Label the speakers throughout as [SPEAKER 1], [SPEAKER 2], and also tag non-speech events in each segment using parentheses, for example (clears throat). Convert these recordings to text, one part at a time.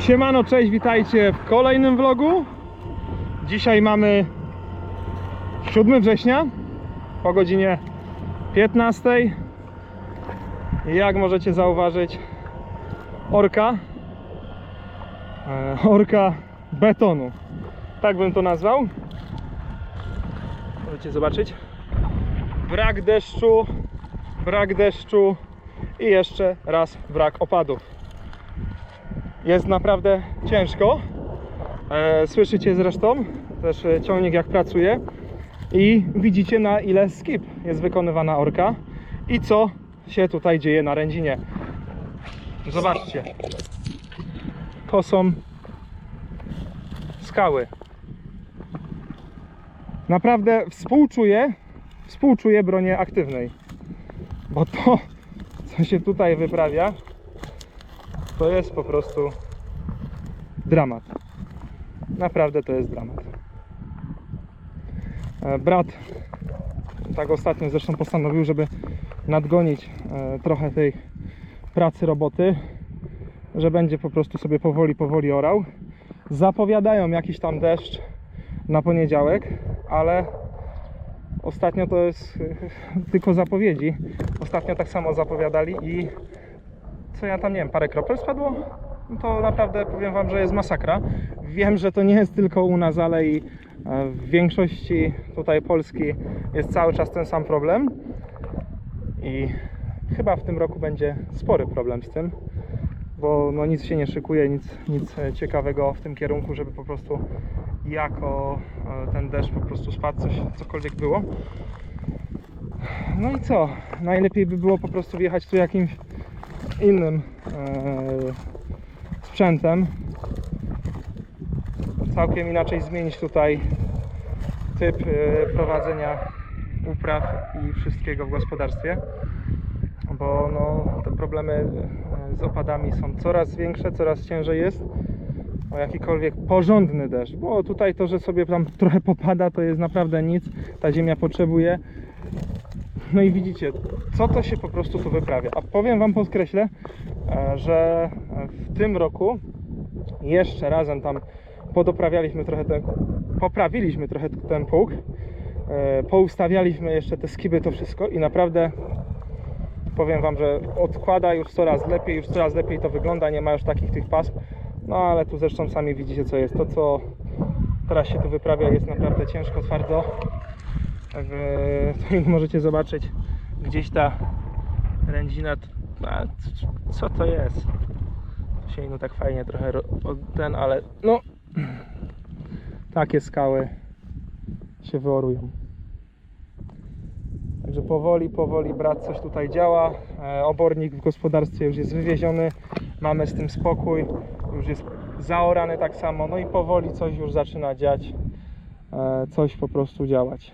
[SPEAKER 1] Siemano, cześć, witajcie w kolejnym vlogu. Dzisiaj mamy 7 września po godzinie 15. I Jak możecie zauważyć, orka, e, orka betonu. Tak bym to nazwał. Możecie zobaczyć. Brak deszczu, brak deszczu i jeszcze raz brak opadów. Jest naprawdę ciężko. E, Słyszycie zresztą też e, ciągnik jak pracuje i widzicie na ile skip jest wykonywana orka i co się tutaj dzieje na rędzinie. Zobaczcie. To są skały. Naprawdę współczuję, współczuję bronię aktywnej. Bo to, co się tutaj wyprawia, to jest po prostu dramat. Naprawdę to jest dramat. E, Brat tak ostatnio zresztą postanowił, żeby nadgonić e, trochę tej pracy roboty, że będzie po prostu sobie powoli, powoli orał. Zapowiadają jakiś tam deszcz na poniedziałek, ale ostatnio to jest e, tylko zapowiedzi. Ostatnio tak samo zapowiadali i co ja tam nie wiem, parę kropel spadło? To naprawdę powiem Wam, że jest masakra. Wiem, że to nie jest tylko u nas, ale i e, w większości tutaj Polski jest cały czas ten sam problem. I chyba w tym roku będzie spory problem z tym, bo no nic się nie szykuje, nic, nic ciekawego w tym kierunku, żeby po prostu jako e, ten deszcz po prostu spadł, coś, cokolwiek było. No i co? Najlepiej by było po prostu wjechać tu jakimś innym e, sprzętem. Całkiem inaczej zmienić tutaj typ e, prowadzenia upraw i wszystkiego w gospodarstwie. Bo no, te problemy e, z opadami są coraz większe, coraz ciężej jest o jakikolwiek porządny deszcz. Bo tutaj to, że sobie tam trochę popada, to jest naprawdę nic. Ta ziemia potrzebuje no i widzicie, co to się po prostu tu wyprawia. A powiem Wam, podkreślę, e, że w tym roku jeszcze razem tam podoprawialiśmy trochę ten, poprawiliśmy trochę ten pług, e, poustawialiśmy jeszcze te skiby, to wszystko i naprawdę powiem Wam, że odkłada już coraz lepiej, już coraz lepiej to wygląda, nie ma już takich tych pasm, no ale tu zresztą sami widzicie co jest, to co teraz się tu wyprawia jest naprawdę ciężko, twardo, Także (laughs) tutaj możecie zobaczyć gdzieś ta rędzina. A, co to jest? Się no tak fajnie trochę ten, ale no (clears throat) takie skały się wyorują. Także powoli, powoli brat coś tutaj działa. E, Obornik w gospodarstwie już jest wywieziony. Mamy z tym spokój. Już jest zaorany tak samo. No i powoli coś już zaczyna dziać. E, Coś po prostu działać.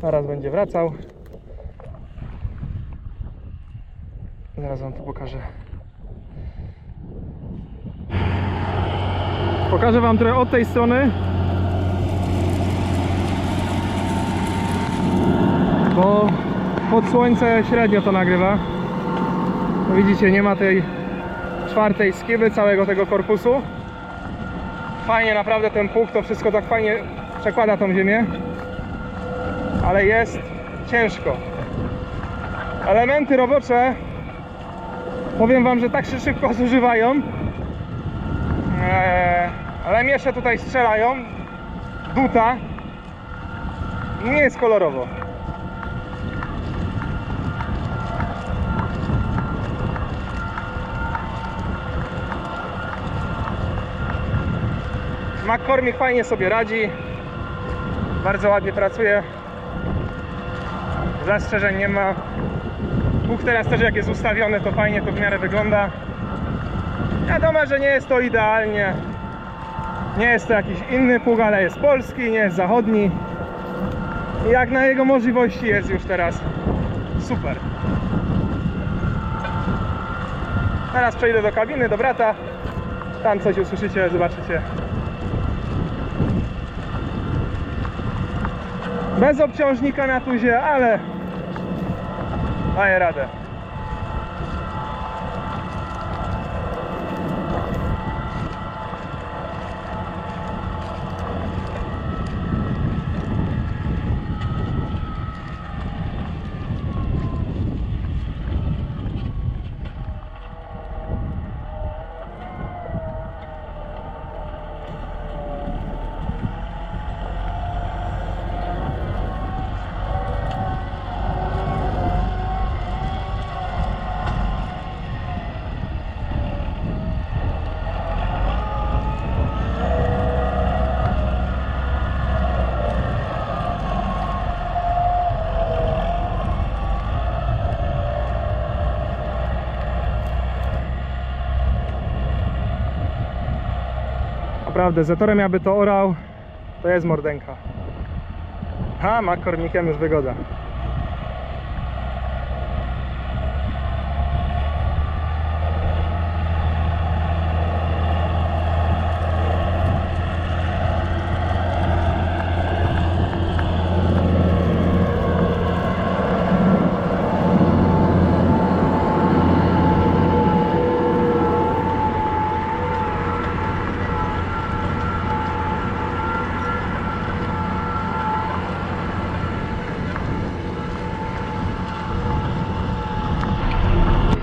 [SPEAKER 1] Zaraz będzie wracał. Zaraz wam tu pokażę. Pokażę wam trochę od tej strony. Bo pod słońce średnio to nagrywa. No widzicie, nie ma tej czwartej skiby całego tego korpusu. Fajnie naprawdę ten pług, to wszystko tak fajnie przekłada tą ziemię ale jest ciężko. Elementy robocze powiem Wam, że tak się szybko zużywają, eee, ale miesze tutaj strzelają, duta nie jest kolorowo. McCormick fajnie sobie radzi, bardzo ładnie pracuje zastrzeżeń nie ma. Pług teraz też jak jest ustawiony, to fajnie to w miarę wygląda. Wiadomo, że nie jest to idealnie. Nie jest to jakiś inny pług, ale jest polski, nie jest zachodni. I jak na jego możliwości jest już teraz super. Teraz przejdę do kabiny, do brata. Tam coś usłyszycie, zobaczycie. Bez obciążnika na tuzie, ale daję radę. Naprawdę, Zetorem jakby to orał, to jest mordęka. Ha, ma kornikiem już wygoda.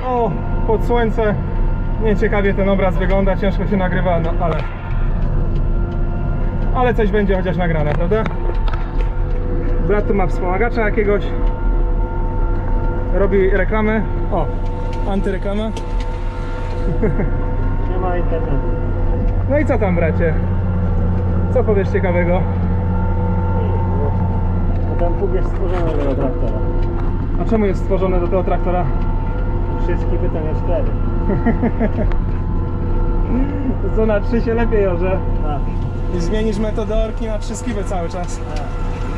[SPEAKER 1] O, pod słońce. Nieciekawie ten obraz wygląda, ciężko się nagrywa, no ale. Ale coś będzie chociaż nagrane, prawda? Brat tu ma wspomagacza jakiegoś. Robi reklamę. O, antyreklama. (laughs)
[SPEAKER 2] Nie ma internetu.
[SPEAKER 1] No i co tam, bracie? Co powiesz ciekawego?
[SPEAKER 2] A ten pług jest stworzony do tego traktora.
[SPEAKER 1] A czemu jest stworzony do tego traktora?
[SPEAKER 2] Wszystkie pytania cztery.
[SPEAKER 1] To (laughs) co na trzy się lepiej orze.
[SPEAKER 2] Tak,
[SPEAKER 1] I zmienisz metodę orki na trzy skiwy cały czas.
[SPEAKER 2] tak.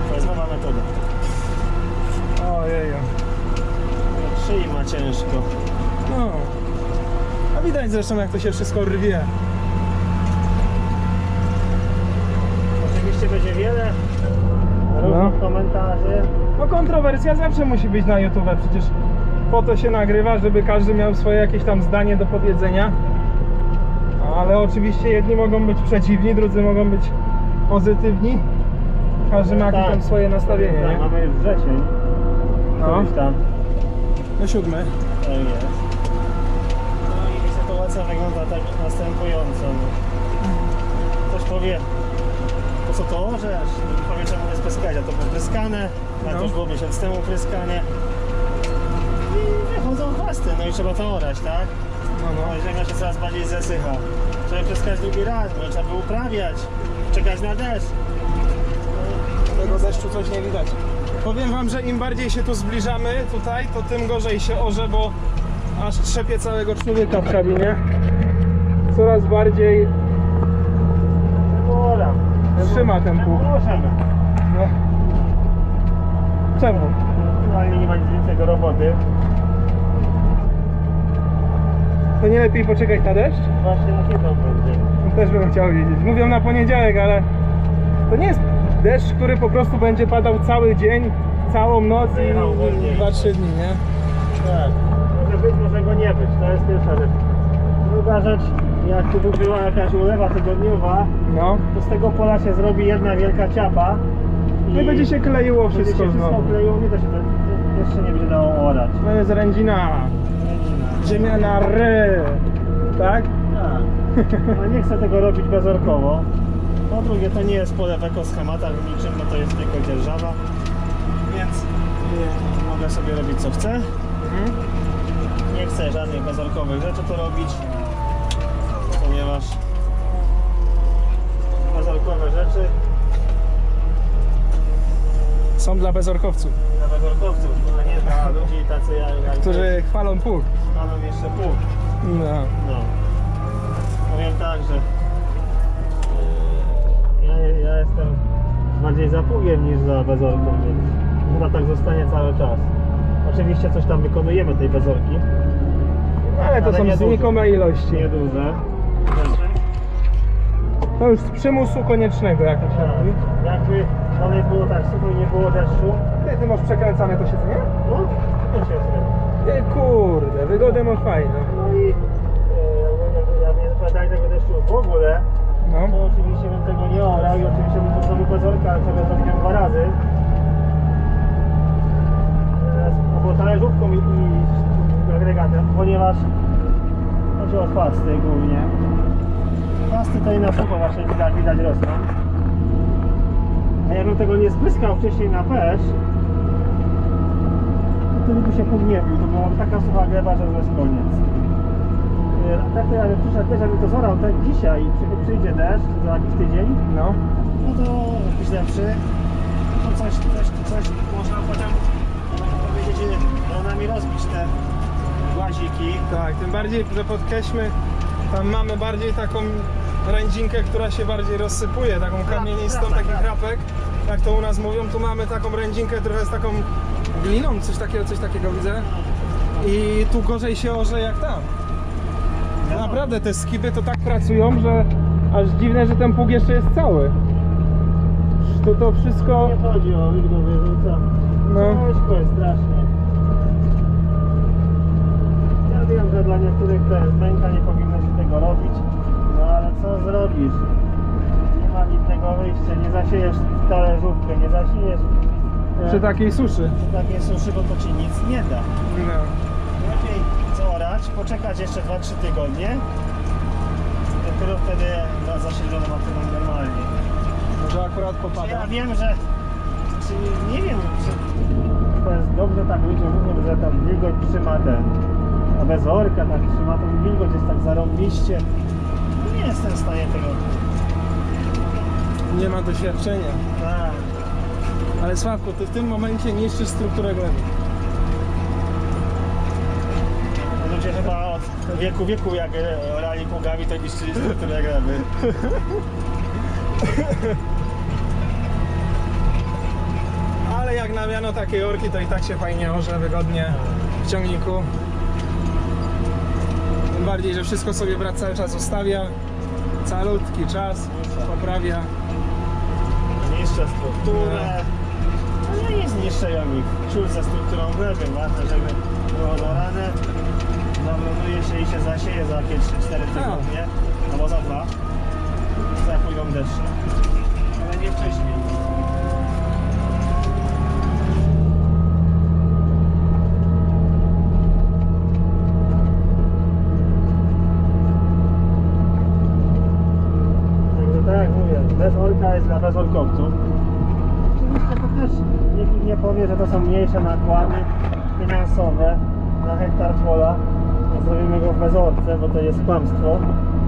[SPEAKER 2] To jest nowa metoda.
[SPEAKER 1] Ojeju.
[SPEAKER 2] Szyi ma ciężko.
[SPEAKER 1] No. A widać zresztą jak to się wszystko rwie.
[SPEAKER 2] Oczywiście będzie wiele różnych
[SPEAKER 1] No.
[SPEAKER 2] komentarzy.
[SPEAKER 1] No kontrowersja zawsze musi być na YouTube, przecież po to się nagrywa, żeby każdy miał swoje jakieś tam zdanie do powiedzenia. Ale oczywiście jedni mogą być przeciwni, drudzy mogą być pozytywni. Każdy ma jakieś
[SPEAKER 2] Tak.
[SPEAKER 1] tam swoje nastawienie,
[SPEAKER 2] Tak,
[SPEAKER 1] nie?
[SPEAKER 2] mamy już wrzesień.
[SPEAKER 1] No,
[SPEAKER 2] Któryś tam.
[SPEAKER 1] no siódmy.
[SPEAKER 2] Tak jest. No i sytuacja wygląda tak następująco. Ktoś powie, po co to orzesz? Powie, czemu jest pryskania. To było pryskane, a
[SPEAKER 1] No.
[SPEAKER 2] to już było miesiąc temu pryskane. I wychodzą chwasty, no i trzeba to orać, tak?
[SPEAKER 1] No, no.
[SPEAKER 2] No i ziemia się coraz bardziej zasycha. Trzeba pryskać drugi raz, no trzeba by uprawiać, czekać na deszcz.
[SPEAKER 1] Tego deszczu coś nie widać. Powiem wam, że im bardziej się tu zbliżamy tutaj, to tym gorzej się orze, bo aż trzepie całego człowieka w kabinie. Coraz bardziej
[SPEAKER 2] Ora.
[SPEAKER 1] trzyma ten pług.
[SPEAKER 2] Możemy.
[SPEAKER 1] No. Czemu?
[SPEAKER 2] Normalnie nie ma nic więcej do roboty.
[SPEAKER 1] To nie lepiej poczekać na deszcz?
[SPEAKER 2] Właśnie on będzie?
[SPEAKER 1] Też bym chciał wiedzieć. Mówią na poniedziałek, ale to nie jest deszcz, który po prostu będzie padał cały dzień, całą noc i
[SPEAKER 2] No, wolniej.
[SPEAKER 1] 2-3 dni, nie?
[SPEAKER 2] Tak. Może być, może go nie być. To jest pierwsza rzecz. Druga rzecz, jak tu by była jakaś ulewa tygodniowa,
[SPEAKER 1] No.
[SPEAKER 2] to z tego pola się zrobi jedna wielka ciapa.
[SPEAKER 1] No i będzie się kleiło
[SPEAKER 2] będzie
[SPEAKER 1] wszystko
[SPEAKER 2] się wszystko
[SPEAKER 1] znowu.
[SPEAKER 2] kleiło, nie da się to jeszcze nie będzie dało orać.
[SPEAKER 1] To jest rędzina. Ziemiana ry. Tak?
[SPEAKER 2] Tak. No nie chcę tego robić bezorkowo. Po drugie, to nie jest pole w ekoschematach niczym, no to jest tylko dzierżawa. Więc y, mogę sobie robić co chcę.
[SPEAKER 1] Mhm.
[SPEAKER 2] Nie chcę żadnych bezorkowych rzeczy tu robić, ponieważ bezorkowe rzeczy
[SPEAKER 1] Są dla bezorkowców,
[SPEAKER 2] dla bezorkowców, a nie dla ludzi tacy jak,
[SPEAKER 1] którzy chwalą pług.
[SPEAKER 2] Mają jeszcze pół.
[SPEAKER 1] No.
[SPEAKER 2] No. Powiem tak, że yy, ja, ja jestem bardziej za pługiem niż za bezorką, więc chyba tak zostanie cały czas. Oczywiście coś tam wykonujemy tej bezorki.
[SPEAKER 1] Ale to
[SPEAKER 2] Ale
[SPEAKER 1] są znikome ilości.
[SPEAKER 2] Nieduże rzeczy.
[SPEAKER 1] To już z przymusu koniecznego, jak to się
[SPEAKER 2] Tak.
[SPEAKER 1] mówi.
[SPEAKER 2] Jakby dalej było tak sucho i nie było deszczu,
[SPEAKER 1] Ty, ty masz przekręcane to siedzenie?
[SPEAKER 2] no to się zrobi.
[SPEAKER 1] Ty kurde, wygodę masz fajną.
[SPEAKER 2] No i e, jakby- jakby nie zakładali tego deszczu w ogóle,
[SPEAKER 1] No.
[SPEAKER 2] to oczywiście bym tego nie orał i oczywiście bym to zrobił bez orka, ale sobie zrobiłem dwa razy. Teraz albo talerzówką i, i agregatem, ponieważ chodzi o chwasty głównie. Chwasty to i na sucho właśnie widać, widać rosną. A jakbym tego nie spryskał wcześniej na pesz, wtedy by się pogniewił. To była taka sucha gleba, że to jest koniec. E, a Tak to jakby przyszedł też, jakby to zorał tak dzisiaj i przy- przyjdzie deszcz za jakiś tydzień,
[SPEAKER 1] No.
[SPEAKER 2] no to jakiś lepszy, to coś, coś, coś można potem można powiedzieć, nami rozbić te głaziki.
[SPEAKER 1] Tak, tym bardziej, że podkreślmy, tam mamy bardziej taką rędzinkę, która się bardziej rozsypuje, taką kamienistą, taki chrapek, jak to u nas mówią. Tu mamy taką rędzinkę trochę z taką gliną, coś takiego, coś takiego widzę. I tu gorzej się orze jak tam.
[SPEAKER 2] No.
[SPEAKER 1] Naprawdę te skipy to tak pracują, że aż dziwne, że ten pług jeszcze jest cały. To, to wszystko...
[SPEAKER 2] Nie chodzi o wilgą wyrzuca.
[SPEAKER 1] No.
[SPEAKER 2] Ciężko jest strasznie. Ja wiem, że dla niektórych to jest męka, nie powinno się tego robić. No ale co zrobisz? Nie ma innego wyjścia. Nie zasiejesz w talerzówkę, nie zasiejesz
[SPEAKER 1] Przy takiej suszy.
[SPEAKER 2] przy takiej suszy, bo to ci nic nie da.
[SPEAKER 1] No.
[SPEAKER 2] Lepiej zaorać, poczekać jeszcze 2-3 tygodnie. Dopiero wtedy za- zasiedloną matynę normalnie.
[SPEAKER 1] Może akurat
[SPEAKER 2] Czy
[SPEAKER 1] popada.
[SPEAKER 2] ja wiem, że. Czy nie wiem, czy to jest dobrze tak ludzie mówią, że tam wilgoć trzyma ten. A bez orka tak trzyma wilgoć, jest tak zarąbiście. Nie jestem w stanie tego.
[SPEAKER 1] Nie ma doświadczenia.
[SPEAKER 2] Tak.
[SPEAKER 1] Ale Sławko, ty w tym momencie niszczysz strukturę gleby.
[SPEAKER 2] Ludzie chyba od wieku wieku jak e, orali pługami, to niszczyli strukturę gleby.
[SPEAKER 1] Ale jak namiano takiej orki, to i tak się fajnie orze, wygodnie w ciągniku. Tym bardziej, że wszystko sobie brat cały czas ustawia. Calutki czas, poprawia.
[SPEAKER 2] Niszczę strukturę. No nie zniszczają ich. Ciul ze strukturą gleby. Ważne, żeby było dorane. Zamronuje się i się zasieje za jakieś 3-4 tygodnie. Albo za dwa. Jak pójdą deszcze. Ale nie wcześniej. Także tak jak mówię, bez orka jest dla bezorkowców. Jest kłamstwo.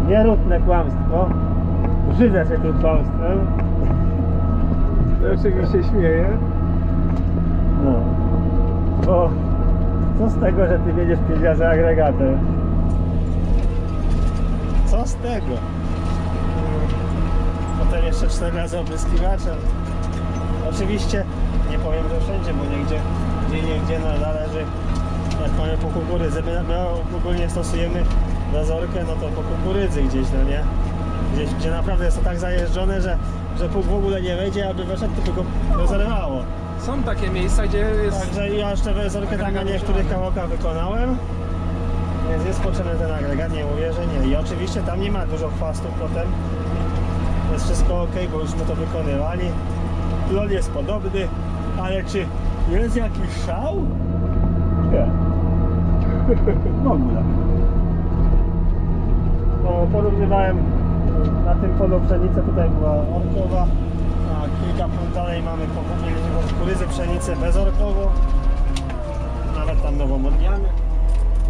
[SPEAKER 2] Nierutne kłamstwo. Brzydzę się tym kłamstwem.
[SPEAKER 1] Oczywiście śmieję.
[SPEAKER 2] No. Bo co z tego, że ty wiedziesz 5 razy agregatem? Co z tego? Potem jeszcze 4 razy opryskiwaczem. Oczywiście nie powiem, że wszędzie, bo niegdzie, gdzie niegdzie no, należy, jak mamy po kukurydzy, my, my ogólnie stosujemy dozorkę, no to po kukurydzy gdzieś, no nie? Gdzieś, gdzie naprawdę jest to tak zajeżdżone, że, że pług w ogóle nie wejdzie, aby weszedł, to by go rozerwało.
[SPEAKER 1] Są takie miejsca, gdzie jest...
[SPEAKER 2] Także ja jeszcze wezorkę tak na niektórych kawałkach wykonałem. Więc jest potrzebny ten agregat, nie mówię, że nie. I oczywiście tam nie ma dużo chwastów potem. Jest wszystko ok, bo już my to wykonywali. Plon jest podobny, ale czy jest jakiś szał? Nie. (laughs) W ogóle. Bo porównywałem na tym polu pszenicę, tutaj była orkowa, a kilka punktów dalej mamy po kukurydzy pszenicę bezorkową. Nawet tam nową odmianę.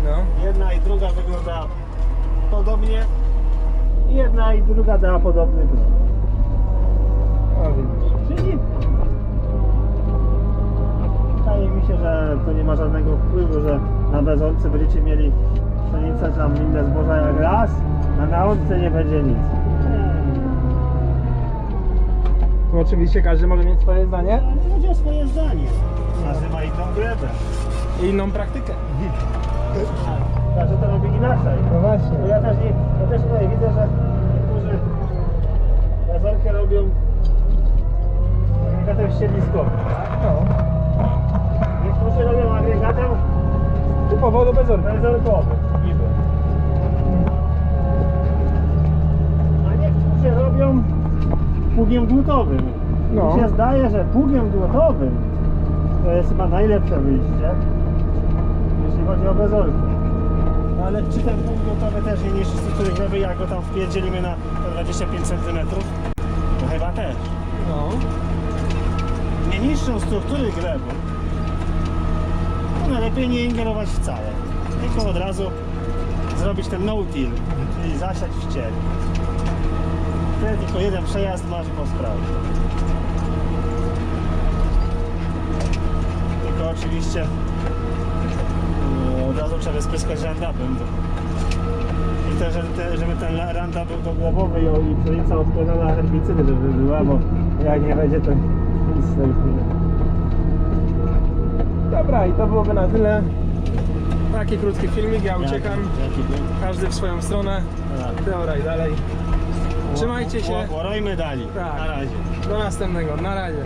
[SPEAKER 1] No.
[SPEAKER 2] Jedna i druga wygląda podobnie. Jedna i druga dała podobny.
[SPEAKER 1] O, widzisz.
[SPEAKER 2] Czyli wydaje mi się, że to nie ma żadnego wpływu, że na bezorce będziecie mieli pszenicę tam inne zboża jak raz, na orce nie będzie nic.
[SPEAKER 1] Tu oczywiście każdy może mieć swoje zdanie
[SPEAKER 2] Ale nie chodzi o swoje zdanie. Każdy ma inną glebę.
[SPEAKER 1] i inną praktykę. (laughs)
[SPEAKER 2] Każdy to robi inaczej.
[SPEAKER 1] No właśnie.
[SPEAKER 2] Bo ja też, nie, ja też tutaj widzę, że niektórzy bezorkę robią agregatem ścierniskowym. tak?
[SPEAKER 1] No.
[SPEAKER 2] Niektórzy robią agregatem
[SPEAKER 1] Typowo do bezorka.
[SPEAKER 2] bezorkowym. Robią pługiem dłutowym.
[SPEAKER 1] No.
[SPEAKER 2] Mi się zdaje, że pługiem dłutowym to jest chyba najlepsze wyjście, jeśli chodzi o bezorkę. No ale czy ten pług dłutowy też nie niszczy struktury gleby, jak go tam wpierdzielimy na te 25 cm? To chyba też.
[SPEAKER 1] No.
[SPEAKER 2] Nie niszczą struktury gleby, to najlepiej nie ingerować wcale. Tylko od razu zrobić ten no-till, czyli zasiać w cień. Tylko jeden przejazd masz po sprawie. Tylko oczywiście yy, od razu trzeba spryskać żandapem. bo- I te, żeby, te, żeby ten randa był dogłębowy i, i pszenica odkładana herbicydy, żeby była, bo jak nie będzie to nic z tego.
[SPEAKER 1] Dobra, i to byłoby na tyle. Taki krótki filmik, ja uciekam. Każdy w swoją stronę.
[SPEAKER 2] tak.
[SPEAKER 1] Dobra i dalej. Trzymajcie się.
[SPEAKER 2] Łorojmy dali.
[SPEAKER 1] Tak.
[SPEAKER 2] Na razie.
[SPEAKER 1] Do następnego. Na razie.